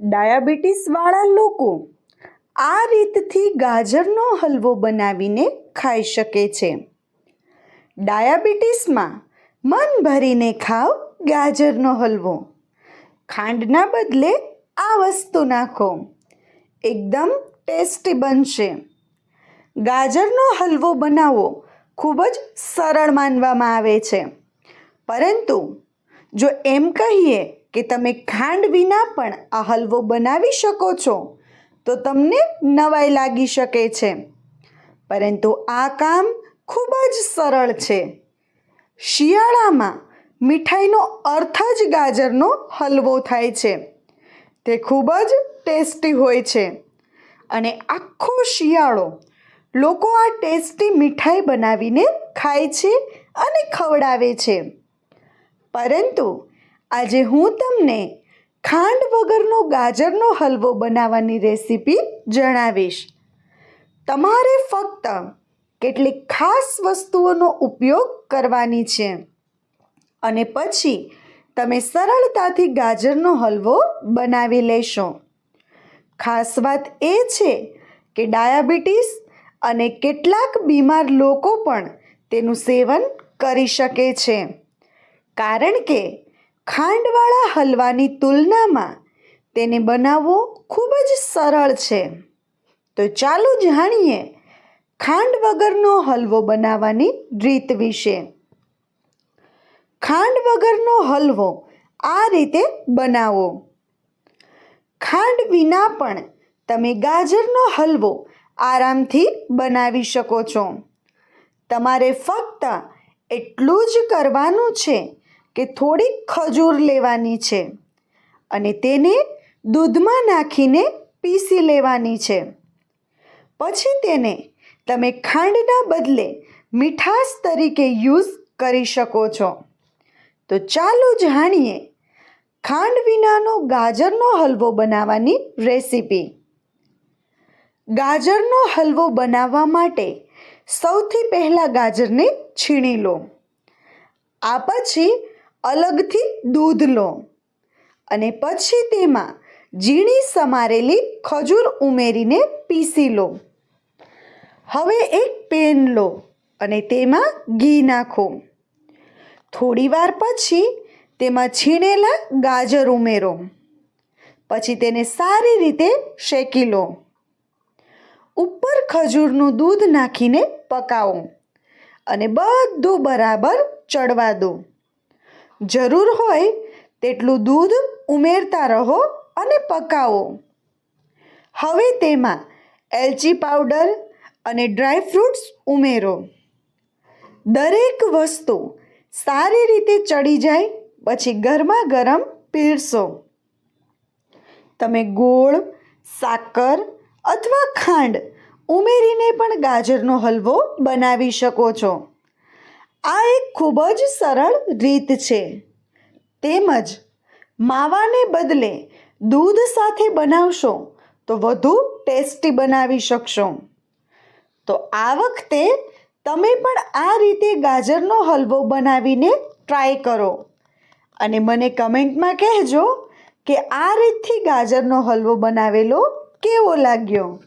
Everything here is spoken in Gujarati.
ડાયાબિટીસવાળા લોકો આ રીતથી ગાજરનો હલવો બનાવીને ખાઈ શકે છે. ડાયાબિટીસમાં મન ભરીને ખાવ ગાજરનો હલવો. ખાંડના બદલે આ વસ્તુ નાખો. એકદમ ટેસ્ટી બનશે. ગાજરનો હલવો બનાવવો ખૂબ જ સરળ માનવામાં આવે છે. પરંતુ જો એમ કહીએ કે તમે ખાંડ વિના પણ આ હલવો બનાવી શકો છો, તો તમને નવાઈ લાગી શકે છે. પરંતુ આ કામ ખૂબ જ સરળ છે. શિયાળામાં મીઠાઈનો અર્થ જ ગાજરનો હલવો થાય છે. તે ખૂબ જ ટેસ્ટી હોય છે. અને આખો શિયાળો લોકો આ ટેસ્ટી મીઠાઈ બનાવીને ખાય છે અને ખવડાવે છે. પરંતુ આજે હું તમને ખાંડ વગરનો ગાજરનો હલવો બનાવવાની રેસીપી જણાવીશ. તમારે ફક્ત કેટલીક ખાસ વસ્તુઓનો ઉપયોગ કરવાની છે અને પછી તમે સરળતાથી ગાજરનો હલવો બનાવી લેશો. ખાસ વાત એ છે કે ડાયાબિટીસ અને કેટલાક બીમાર લોકો પણ તેનું સેવન કરી શકે છે. કારણ કે ખાંડવાળા હલવાની તુલનામાં તેને બનાવવો ખૂબ જ સરળ છે. તો ચાલો જાણીએ ખાંડ વગરનો હલવો બનાવવાની રીત વિશે. ખાંડ વગરનો હલવો આ રીતે બનાવો. ખાંડ વિના પણ તમે ગાજરનો હલવો આરામથી બનાવી શકો છો. તમારે ફક્ત એટલું જ કરવાનું છે કે થોડીક ખજૂર લેવાની છે અને તેને દૂધમાં નાખીને પીસી લેવાની છે. પછી તેને તમે ખાંડના બદલે મીઠાશ તરીકે યુઝ કરી શકો છો. તો ચાલો જાણીએ ખાંડ વિનાનો ગાજરનો હલવો બનાવવાની રેસીપી. ગાજરનો હલવો બનાવવા માટે સૌથી પહેલાં ગાજરને છીણી લો. આ પછી અલગથી દૂધ લો. અને પછી તેમાં ઝીણી સમારેલી ખજૂર ઉમેરીને પીસી લો. હવે એક પેન લો અને તેમાં ઘી નાખો. થોડીવાર પછી તેમાં છીણેલા ગાજર ઉમેરો. પછી તેને સારી રીતે શેકી લો. ઉપર ખજૂરનું દૂધ નાખીને પકાવો અને બધું બરાબર ચડવા દો. જરૂર હોય તેટલું દૂધ ઉમેરતા રહો અને પકાવો. હવે તેમાં એલચી પાવડર અને ડ્રાય ફ્રૂટ્સ ઉમેરો. દરેક વસ્તુ સારી રીતે ચડી જાય, પછી ગરમા ગરમ પીરસો. તમે ગોળ, સાકર અથવા ખાંડ ઉમેરીને પણ ગાજરનો હલવો બનાવી શકો છો. આ એક ખૂબ જ સરળ રીત છે. તેમજ માવાને બદલે દૂધ સાથે બનાવશો તો વધુ ટેસ્ટી બનાવી શકશો. તો આ વખતે તમે પણ આ રીતે ગાજરનો હલવો બનાવીને ટ્રાય કરો. અને મને કમેન્ટમાં કહેજો કે આ રીતથી ગાજરનો હલવો બનાવેલો કેવો લાગ્યો?